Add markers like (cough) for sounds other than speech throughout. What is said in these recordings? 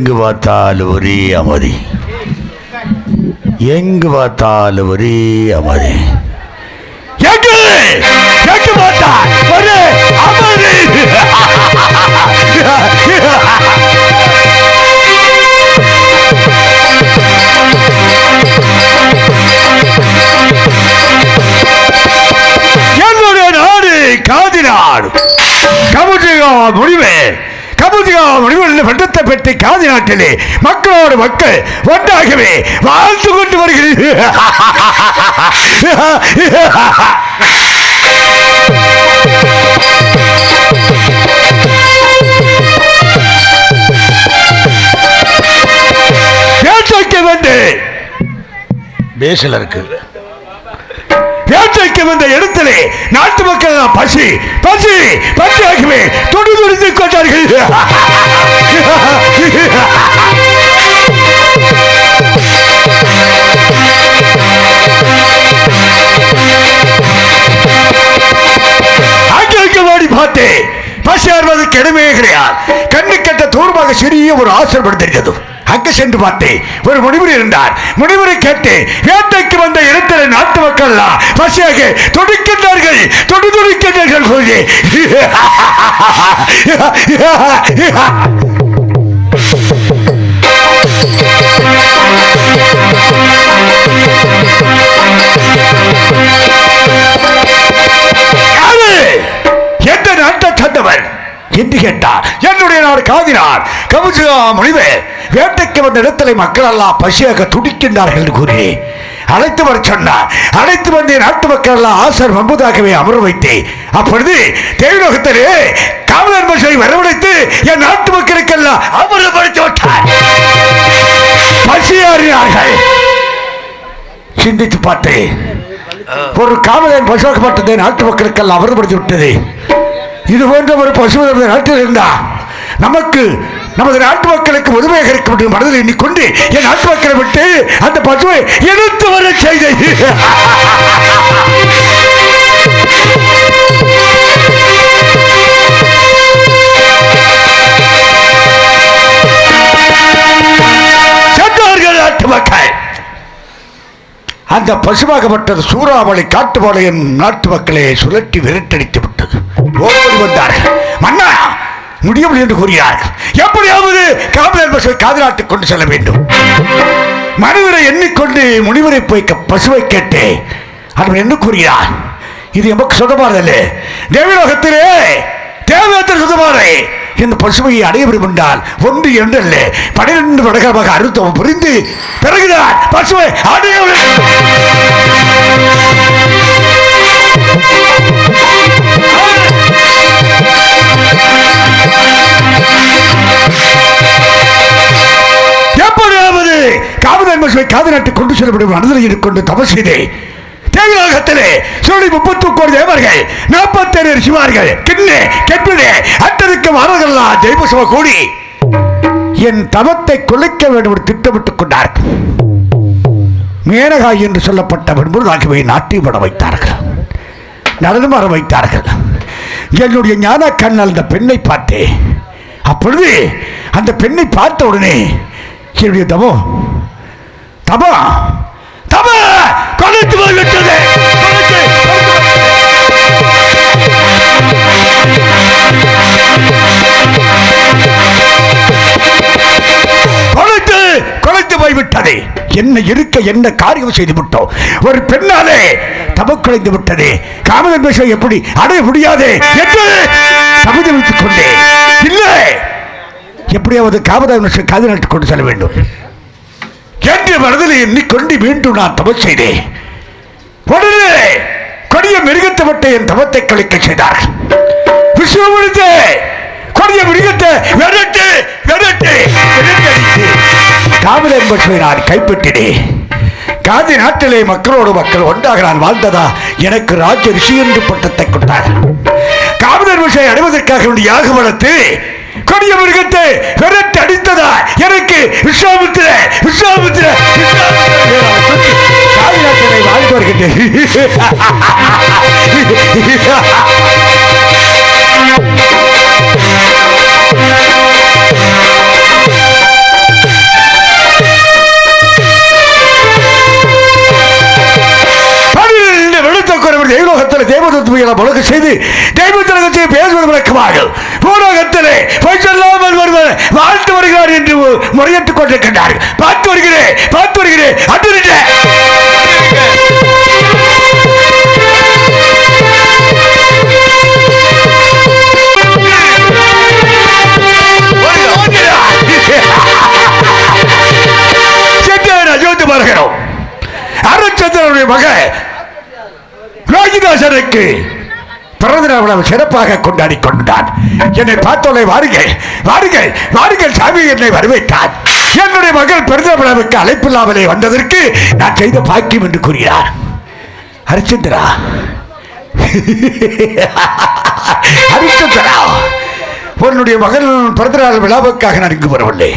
எங்கு பார்த்தாலும் ஒரே அமைதி. எங்கு பார்த்தாலும் ஒரே அமைதி. காதி நாட்டிலே மக்களோடு மக்கள் ஒன்றாகவே வாழ்ந்து கொண்டு வருகிறது. வந்து பேசல இருக்கு. வேட்டைக்கு இந்த இடத்திலே நாட்டு மக்கள் எல்லாம் பசி பசி பசியாகவே தொடு துடித்துக் கொண்டார்கள். அங்கே ஓடி பார்த்தேன் பசி ஆறுவதற்கு இடமே கிடையாது. கண்ணு சிறிய ஒரு ஆசிரமம் தெரிந்தது அங்கு சென்று பார்த்தேன். ஒரு முனிவர் இருந்தார். முனிவரை கேட்டு வேட்டைக்கு வந்த இடத்துல நாட்டு மக்கள்? பசியாக துடிக்கின்றார்கள் தொடு துடிக்கின்றார்கள் சொல்லி. எந்த நாட்டை சந்தவர்? என்று கேட்டார். என்னுடைய நாடு காதினார். கவுசிகா முனிவு வேட்டைக்கு வந்த இடத்திலே மக்கள் எல்லாம் பசியாக துடிக்கின்றார்கள் என்று கூறி அழைத்து வர சொன்னார். அழைத்து வந்த நாட்டு மக்கள் எல்லாம் ஆசர் வம்புதாகவே அமர வைத்தேன் அப்பொழுது தேவலோகத்திலே காவலர் பசை வரவழைத்து என் நாட்டு மக்களுக்கெல்லாம் அமரப்படுத்தி விட்டார். பசியாறினார்கள் சிந்தித்து பார்த்தேன். ஒரு காவலன் பசுவாக்கப்பட்டதை நாட்டு மக்களுக்கெல்லாம் அமர்ப்படுத்தி விட்டது. இது போன்ற ஒரு பசு நாட்டில் இருந்தா நமக்கு நமது நாட்டு மக்களுக்கு உதவியாக இருக்க முடியும் மனதில் எண்ணிக்கொண்டு என் நாட்டு மக்களை விட்டு அந்த பசுவை எடுத்து வர செய்த நாட்டு மக்கள் அந்த பசுவாகப்பட்டது சூறாவளி காட்டுவாளையின் நாட்டு மக்களை சுழற்றி விரட்டடித்து விட்டது ஓடி வந்தார்கள். மன்னா முடியவில்லை என்று கூறினார்கள். எப்படியாவது காவலர் பசுவை காதலாட்டுக் கொண்டு செல்ல வேண்டும். மனிதரை எண்ணிக்கொண்டு முனிவரை போய் பசுவை கேட்டு அவன் என்ன கூறுகிறார் இது எமக்கு சொந்தமானதல்ல தேவலோகத்திலே தேவலோகத்தில் சொந்தமானே இந்த பசுமையை அடைய வேண்டும் என்றால் ஒன்று என்றல்ல பனிரெண்டு வடகமாக அறுத்தவன் புரிந்து பிறகுதான் பசுவை அடைய யாவது பசுவை காது நாட்டு கொண்டு செல்லப்படும் மனதில் கொண்டு தபஸ் செய்தேன் தேவலோகத்திலே சுழி முப்பத்து கோடி தேவர்கள் நாற்பத்தேழு சிவார்கள் கிண்ணே கெப்பிடே அத்தருக்கும் வரதெல்லாம் ஜெய்பசுவ கூடி. என் தவத்தை குலைக்க வேண்டும் என்று திட்டமிட்டுக் கொண்டார்கள் மேனகாய் என்று சொல்லப்பட்ட வெண்புதாகவே நாட்டியம் பட வைத்தார்கள். நடனம் வர வைத்தார்கள். என்னுடைய ஞான கண்ணால் அந்த பெண்ணை பார்த்தேன் அப்பொழுது அந்த பெண்ணை பார்த்த உடனே என்னுடைய தவம் தபா. தபா! கொலைத்து போய்விட்டது. கொலைத்து, கொலைத்து. போய்விட்டது. என்ன இருக்க என்ன காரியம் செய்து விட்டோம்? ஒரு பெண்ணாலே தபக்குழைந்து விட்டது. காமதன் பேச எப்படி அடைய முடியாது என்று சபதம் கொண்டேன் இல்லை. எப்படியாவது காமதன் காது நட்டு கொண்டு செல்ல வேண்டும். என்று மனதில் எண்ணிக்கொண்டு மீண்டும் நான் தவம் செய்தேன். உடனே கொடிய மிருகத்தை விட்டு என் தவத்தை கழிக்க செய்தார்கள் விஸ்வமுடித்து கொடிய மிருகத்தை விரட்டு விரட்டு விரட்டடித்து காமதன் பசுவை நான் கைப்பற்றினேன். காந்தி நாட்டிலே மக்களோடு மக்கள் ஒன்றாக நான் வாழ்ந்ததா எனக்கு ராஜ ரிஷி என்று பட்டத்தை கொண்டார். காமதன் விஷயம் அடைவதற்காக வேண்டிய யாக வளர்த்து கொடிய மிருகத்தை விரட்டி அடித்ததா எனக்கு விஸ்வாமித்திர விஸ்வாமித்திர காளிநாத்தனை (laughs) வாழ்ந்து வருகின்றேன் தேவதூத்துமைகளை முழக்க செய்து தெய்வத்தில் பற்றி பேசுவது விளக்கமாக பூலோகத்திலே பொய் சொல்லாமல் வருவர் வாழ்த்து வருகிறார் என்று முறையிட்டுக் கொண்டிருக்கின்றார்கள் பார்த்து வருகிறேன் பார்த்து வருகிறேன் அன்று யோசித்து அருச்சந்திரனுடைய மகன் ரோகிதாசனுக்கு பிறந்தநாள் விழாவை சிறப்பாக கொண்டாடி கொண்டான். என்னை பார்த்தோலை வாருங்கள் வாருங்கள் வாருங்கள் சாமி என்னை வரவேற்றான் என்னுடைய மகள் பிறந்த விழாவுக்கு அழைப்பில்லாமலே வந்ததற்கு நான் செய்த பாக்கியம் என்று கூறுகிறார். ஹரிச்சந்திரா. (laughs) ஹரிச்சந்திரா உன்னுடைய மகள் பிறந்தநாள் விழாவுக்காக நான் இங்கு வரவில்லை.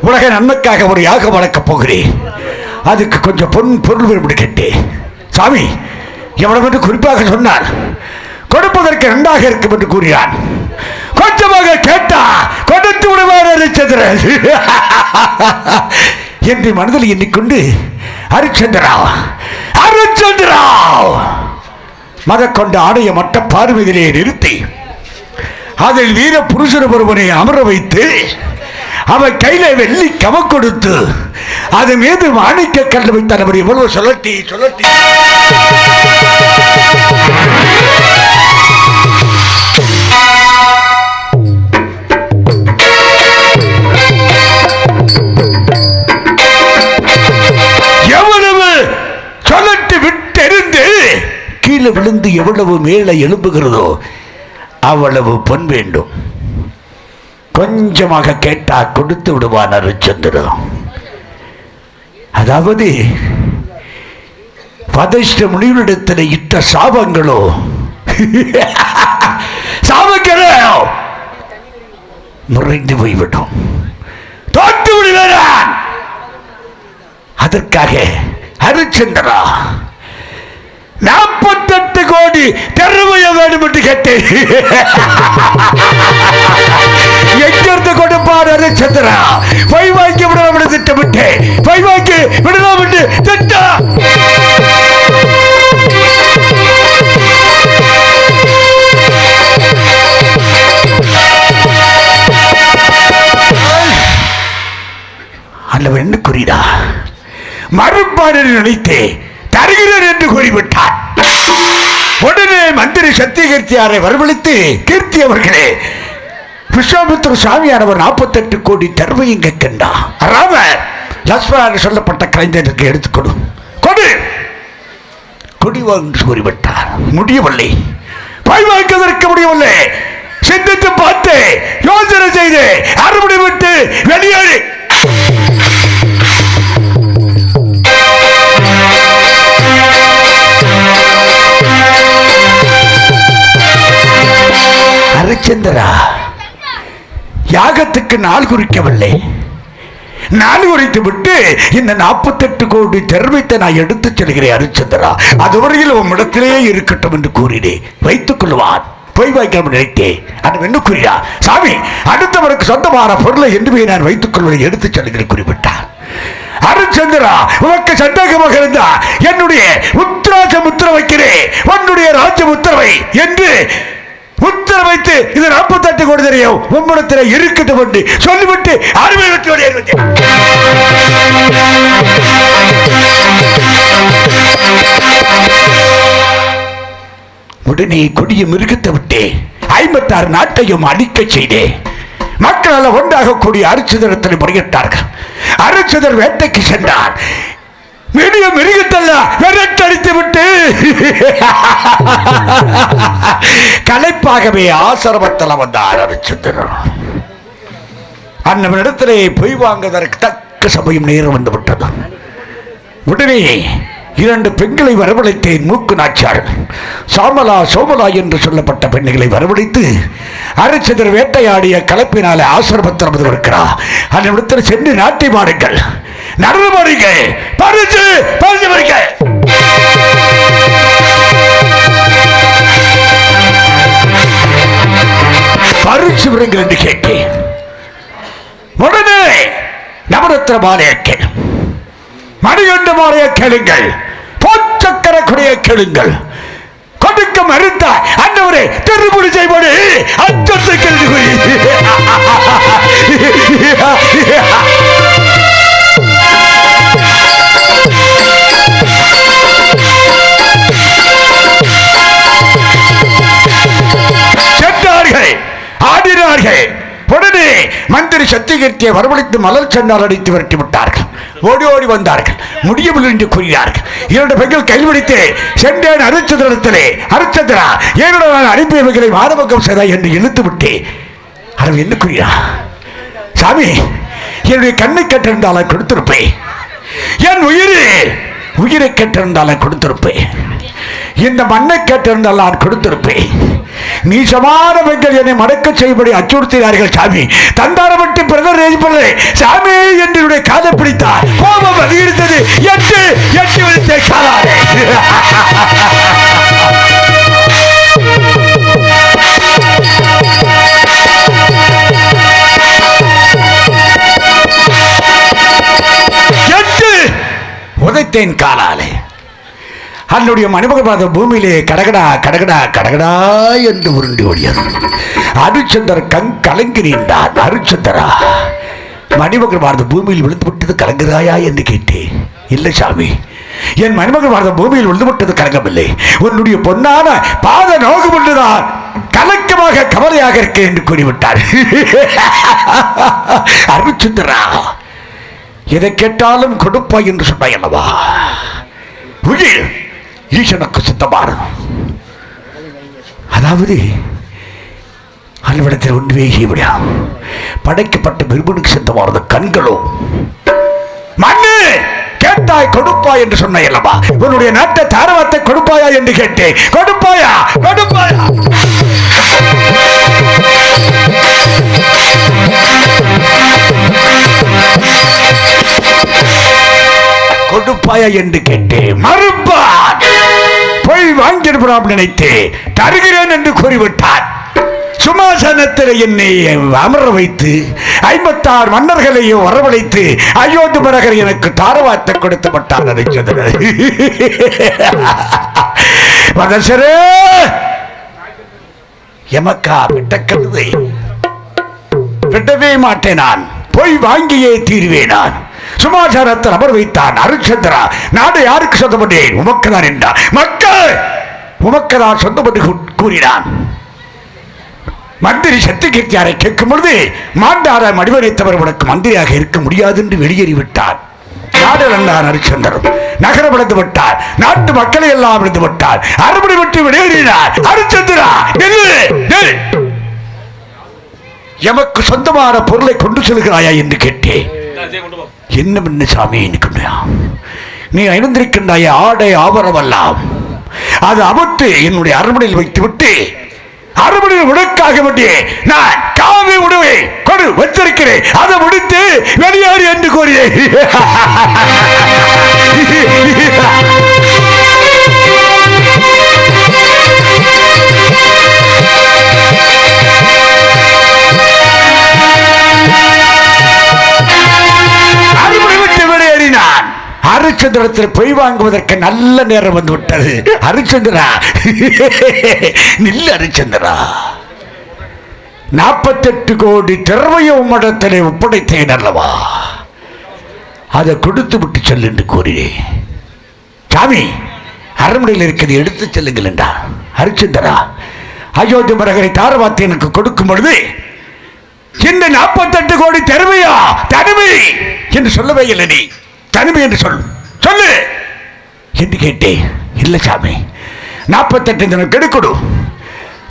உலக நன்மைக்காக ஒரு யாகம் வளர்க்கப் போகிறேன். அதுக்கு கொஞ்சம் பொன் பொருள் விரும்பி கேட்டேன் சாமி எவ்வளவு என்று குறிப்பாக சொன்னார் கொடுப்பதற்கு நன்றாக இருக்கும் என்று கூறினான். கொஞ்சமாக கேட்டா கொடுத்து விடுவார் ஹரிச்சந்திரன் (laughs) என்று மனதில் எண்ணிக்கொண்டு ஹரிச்சந்திரா ஹரிச்சந்திரா மத கொண்ட ஆடைய மற்ற பார்வையிலே நிறுத்தி அதில் வீர புருஷர் ஒருவனை அமர வைத்து அவன் கையில வெள்ளி கவ கொடுத்து அது மீது மாணிக்க கல் வைத்தான் அவர். எவ்வளவு சொல்லட்டி சொல்லட்டி. எவ்வளவு மேலே எழுப்புகிறதோ அவ்வளவு பொன் வேண்டும். கொஞ்சமாக கேட்டா கொடுத்து விடுவான் அருச்சந்திரன். அதாவது பதிஷ்ட முனிவரிடத்தில் இட்ட சாபங்களோ? (laughs) சாபங்களோ? முறைந்து போய்விடும். தோற்று விடுவேன் அதற்காக ஹரிச்சந்திரா நாற்பத்தெட்டு கோடி தெருமைய வேண்டும் என்று கேட்டேன். எங்கிருந்து கொடுப்பார் அரிச்சந்திரா? பொய் வாங்கி விடலாம் என்று திட்டமிட்டேன். பொய் வாங்கி விடலாம் என்று திட்டம் அல்லவன் என்ன கூறினா நினைத்தே தருகிறேன் என்று கூறி சத்திய கீர்த்தியாரை வரவழைத்து கீர்த்தி அவர்களே விஸ்வாமித்திர சாமியானவர் நாற்பத்தெட்டு கோடி தர்மையும் கேட்கின்றா ராமர் லக்ஷ்மணன் சொல்லப்பட்ட கலைஞருக்கு எடுத்துக்கொடு கொடு. கொடிவா என்று கூறிவிட்டார் முடியவில்லை. பாய் வாய்ப்பதற்கு முடியவில்லை. சிந்தித்து பார்த்து யோசனை செய்து அறுபடி விட்டு வெளியேறி. சந்திரா யாகத்துக்கு நாள் குறிக்கவில்லை. நாள் குறித்து விட்டு இந்த நாற்பத்தெட்டு கோடி தர்மத்தை நான் எடுத்துச் செல்கிறேன் அரிச்சந்திரா அதுவரையில் உம்மிடத்திலேயே இருக்கட்டும் என்று கூறினேன். வைத்துக் கொள்வான் பொய் வைக்கலாம் நினைத்தேன். அது என்ன கூறியா சாமி அடுத்தவருக்கு சொந்தமான பொருளை என்று நான் வைத்துக் கொள்வதை எடுத்துச் செல்கிறேன் குறிப்பிட்டார். அருச்சந்திரா உனக்கு சந்தேகமாக இருந்தா என்னுடைய உத்தராஜ முத்திர வைக்கிறேன். உன்னுடைய ராஜ முத்திரவை என்று உத்தர வைத்து இது நாற்பத்தெட்டு கோடி தெரியும் உம்மிடத்தில் இருக்கட்டும் என்று சொல்லிவிட்டு அருமை வெற்றி உடனே கொடிய மிருகத்தை விட்டு ஐம்பத்தாறு நாட்டையும் அடிக்க செய்தேன். மக்களால் ஒன்றாக கூடிய அரிச்சுதரத்தில் முறையிட்டார்கள். அரிச்சுதர் வேட்டைக்கு சென்றார். மிடிய மிருகத்தல்ல விரட்டடித்து விட்டு கலைப்பாகவே ஆசிரமத்தில் வந்தார் அரிச்சுதரன் அன்னவனிடத்திலே பொய் வாங்குவதற்கு தக்க சமயம் நேரம் வந்து விட்டது. உடனே இரண்டு பெண்களை வரவழைத்தேன் மூக்கு நாச்சார். சாமலா சோமலா என்று சொல்லப்பட்ட பெண்களை வரவழைத்து அரைச்சதர் வேட்டையாடிய கலப்பினாலே ஆசிரமத்தில் வந்து இருக்கிறார் அந்த இடத்தில் சென்று நாட்டி மாடுங்கள். நடந்து போறீங்க பறிச்சு பறிச்சு போறீங்க பறிச்சு விடுங்க என்று கேட்டேன் உடனே நவரத்திர மாலையை மணிகண்ட மாலையை கேளுங்கள். போச்சக்கர குறையை கேளுங்கள். கொடுக்க மறுத்த அந்தவரே திருமுடி செய்வது அச்சத்தை கேள்வி (laughs) ஆடினார்கள். உடனே மந்திரி சத்தியகீர்த்தியை வரவழைத்து மலர் சென்றால் அடித்து விரட்டி விட்டார்கள். ஓடி ஓடி வந்தார்கள். முடியவில்லை என்று கூறினார்கள். இரண்டு பெண்கள் கைவிடித்து சென்றேன் அரிச்சந்திரத்திலே அரிச்சந்திரா என்னோட நான் அனுப்பியவைகளை மாதபக்கம் செய்தாய் என்று இழுத்து விட்டு அவன் என்ன கூறினார் சாமி என்னுடைய கண்ணை கட்டிருந்தாலும் கொடுத்திருப்பேன். என் உயிரே உயிரை கேட்டிருந்தாலும் கொடுத்திருப்பேன். இந்த மண்ணை கேட்டிருந்தால் நான் கொடுத்திருப்பேன். நீசமான பெண்கள் என்னை மடக்க செய்யும்படி அச்சுறுத்தினார்கள் சாமி. தந்தாரப்பட்டு பிரதர் ஏற்படுது சாமி என்று என்னுடைய காதை பிடித்தார். கோபம் அதிகரித்தது. எட்டு எட்டு விழுத்த காலாரே உதைத்தேன் காலாலே. அதனுடைய மணிமகபாத பூமியிலே கடகடா கடகடா கடகடா என்று உருண்டு ஓடியது. அருச்சந்தர் கங் கலங்கி அருச்சந்தரா மணிமகன் பாரத பூமியில் விழுந்து விட்டது கலங்குறாயா என்று கேட்டேன். இல்லை சாமி என் மணிமகன் பாரத பூமியில் விழுந்து விட்டது கலங்கமில்லை உன்னுடைய பொன்னான பாத நோகம் ஒன்றுதான். கலக்கமாக கவலையாக இருக்கு என்று கூறிவிட்டார். (laughs) அருச்சந்திரா எதை கேட்டாலும் கொடுப்பாய் என்று சொன்னாய் அல்லவா? உயிர் ஈசனுக்கு சித்தமாறும் அதாவது அலுவலகத்தில் ஒன்றுமே செய்ய முடியாது. படைக்கப்பட்ட விரும்பனுக்கு சித்தமானது கண்களோ. மண்ணு கேட்டாய் கொடுப்பாய் என்று சொன்ன அல்லவா? உன்னுடைய நாட்டை தாரவாத்தை கொடுப்பாயா என்று கேட்டேன். கொடுப்பாயா? கொடுப்பாயா? கொடுப்பாயா என்று கேட்டேன். மறுப்பான். போய் வாங்கியிருப்பான் நினைத்து தருகிறேன் என்று கூறிவிட்டார். சுமாசனத்தில் என்னை அமர வைத்து ஐம்பத்தாறு மன்னர்களையும் வரவழைத்து அயோத்தி மரகர் எனக்கு தாரவாத்தை கொடுத்து விட்டார் நினைச்சது எமக்கா விட்ட கழுதை விடவே மாட்டேன் நான். போய் வாங்கியே தீர்வேன் நான். சுமாச்சாரத்தில் அமர் வைத்தான். அருச்சந்திரா நாடு யாருக்கு சொந்தப்பட்டேன் உமக்கு தான் என்றான் மக்கள் உமக்கு தான் சொந்தப்பட்டு கூறினான். மந்திரி சத்தியகீர்த்தியாரை கேட்கும் பொழுது மாண்டார மடிவரைத்தவர் உனக்கு மந்திரியாக இருக்க முடியாது என்று வெளியேறிவிட்டார். நாடு இழந்தார் ஹரிச்சந்திரன் நகரம் இழந்து விட்டார். நாட்டு மக்களை எல்லாம் இழந்து விட்டார். அறுபடி விட்டு வெளியேறினார். ஹரிச்சந்திரா எமக்கு சொந்தமான பொருளை கொண்டு செல்கிறாயா என்று கேட்டேன். என்ன பண்ண சாமி நிற்கின்றா நீ அணிந்திருக்கின்றாய ஆடை ஆபரமெல்லாம் அது அமர்த்து என்னுடைய அரண்மனையில் வைத்து விட்டு அரண்மனையில் உனக்காக வேண்டிய நான் காவி உணவை கொடு வச்சிருக்கிறேன் அதை முடித்து வெளியேறு என்று கூறினேன். (laughs) வெளியேறினான் ஹரிச்சந்திரத்தில் பொய் வாங்குவதற்கு நல்ல நேரம் வந்து விட்டது. ஹரிச்சந்திரா நில்ல ஹரிச்சந்திரா நாற்பத்தெட்டு கோடி திறமைய உம்மிடத்திலே ஒப்படைத்தேன் அல்லவா? அதை கொடுத்து விட்டு செல் என்று கூறினேன். சாமி அரண்மனையில் இருக்கிறது எடுத்து செல்லுங்கள் என்றா ஹரிச்சந்திரா அயோத்தி மரகரை தாரவாத்தி எனக்கு கொடுக்கும் பொழுது இந்த நாற்பத்தெட்டு கோடி தருமையா தனிமை! என்று சொல்லவே இல்லை நீ. தனிமை என்று சொல் சொல்லு. என்று கேட்டேன். இல்லை சாமி நாற்பத்தெட்டு தினம் கெடுக்கொடு.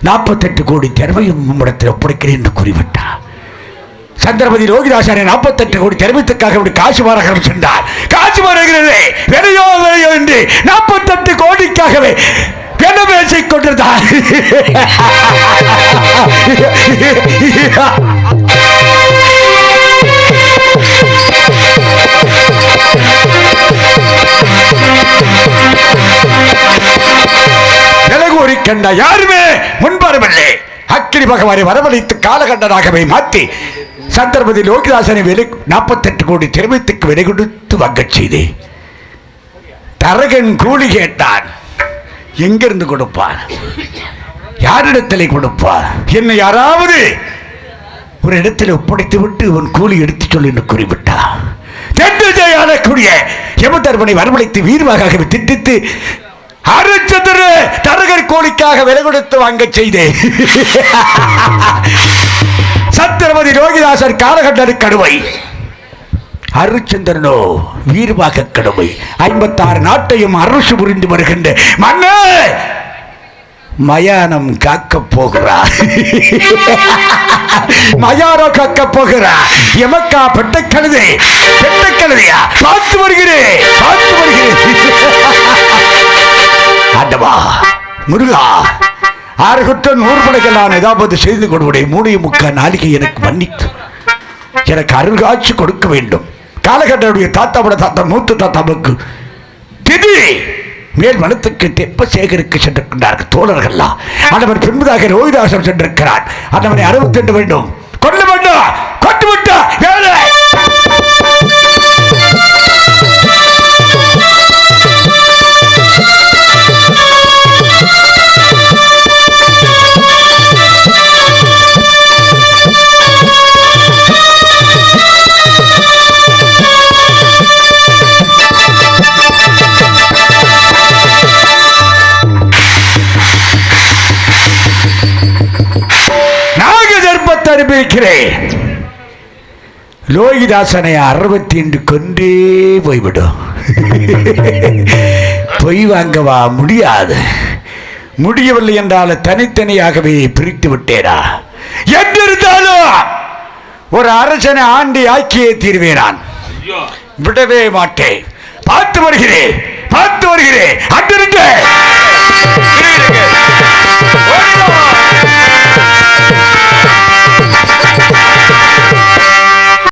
நாற்பத்தெட்டு கோடி திறமையும் உம்மிடத்தில் ஒப்படைக்கிறேன் என்று கூறிவிட்டார். சந்திரபதி ரோகிதாசாரி நாற்பத்தெட்டு கோடி தெரிவித்துக்காக இப்படி காசு மாநகரம் சென்றார். காசு மாநகரே விலையோ விலையோ என்று நாற்பத்தெட்டு கோடிக்காகவே என்ன பேசிக் கொண்டிருந்தார். (laughs) கண்ட யாருமே முன்வரவில்லை. அக்கினி பகவானை வரவழைத்து காலகண்டனாகவே மாற்றி சந்திரபதி லோகிதாசனை விலை நாற்பத்தெட்டு கோடி திறமைத்துக்கு விலை கொடுத்து வங்கச் செய்தேன். தரகன் கூலி கேட்டான் எங்கிருந்து கொடுப்பார்? யாரிடத்திலே கொடுப்பார்? என்னை யாராவது ஒரு இடத்தில் ஒப்படைத்து விட்டு உன் கூலி எடுத்துச் சொல்லு என்று கூறிவிட்டா தென்னிசையாளக்கூடிய யமதர்மனை வரவழைத்து வீர்வாக திட்டித்து அருச்சந்திர தரகர் கோழிக்காக விலை கொடுத்து வாங்க செய்தேன். சத்திரபதி ரோகிதாசர் காலகண்டர் கடுவை அருச்சந்திரனோ வீர்வாக கடுமை. ஐம்பத்தாறு நாட்டையும் அரசு புரிந்து வருகின்ற மன்ன மயானம் காக்க போகிறா மயாரோ காக்க போகிறா எமக்கா பெட்ட கழுதை பெட்ட கழுதையா பார்த்து வருகிறேன் பார்த்து வருகிறேன். ஆண்டவா. முருகா ஆறு குற்றம் நூறு படைகள் நான் ஏதாவது செய்து கொடுவுடைய மூடிய முக்க நாளிகை எனக்கு மன்னித்து. எனக்கு அருள்காட்சி கொடுக்க வேண்டும். காலகட்டனுடைய தாத்தாவோட தாத்தா மூத்த தாத்தாவுக்கு திதி மேல் மனத்துக்கு தெப்ப சேகரிக்க சென்றிருக்கின்றார்கள் தோழர்கள்லாம். அந்தவன் பின்பதாக ரோஹிதாசம் சென்றிருக்கிறார். அந்தவனை அறுபத்தி வேண்டும் வேண்டும். வாழ்த்து லோகிதாசனை அறுபத்தி ரெண்டு கொன்றே போய்விடும். (laughs) பொய் வாங்கவா? முடியாது. முடியவில்லை என்றால் தனித்தனியாகவே பிரித்து விட்டேரா என்றிருந்தாலும் ஒரு அரசனை ஆண்டி ஆக்கியே தீர்வேனான் விடவே மாட்டேன். பார்த்து வருகிறேன். பார்த்து வருகிறேன். அன்றிருக்க (laughs)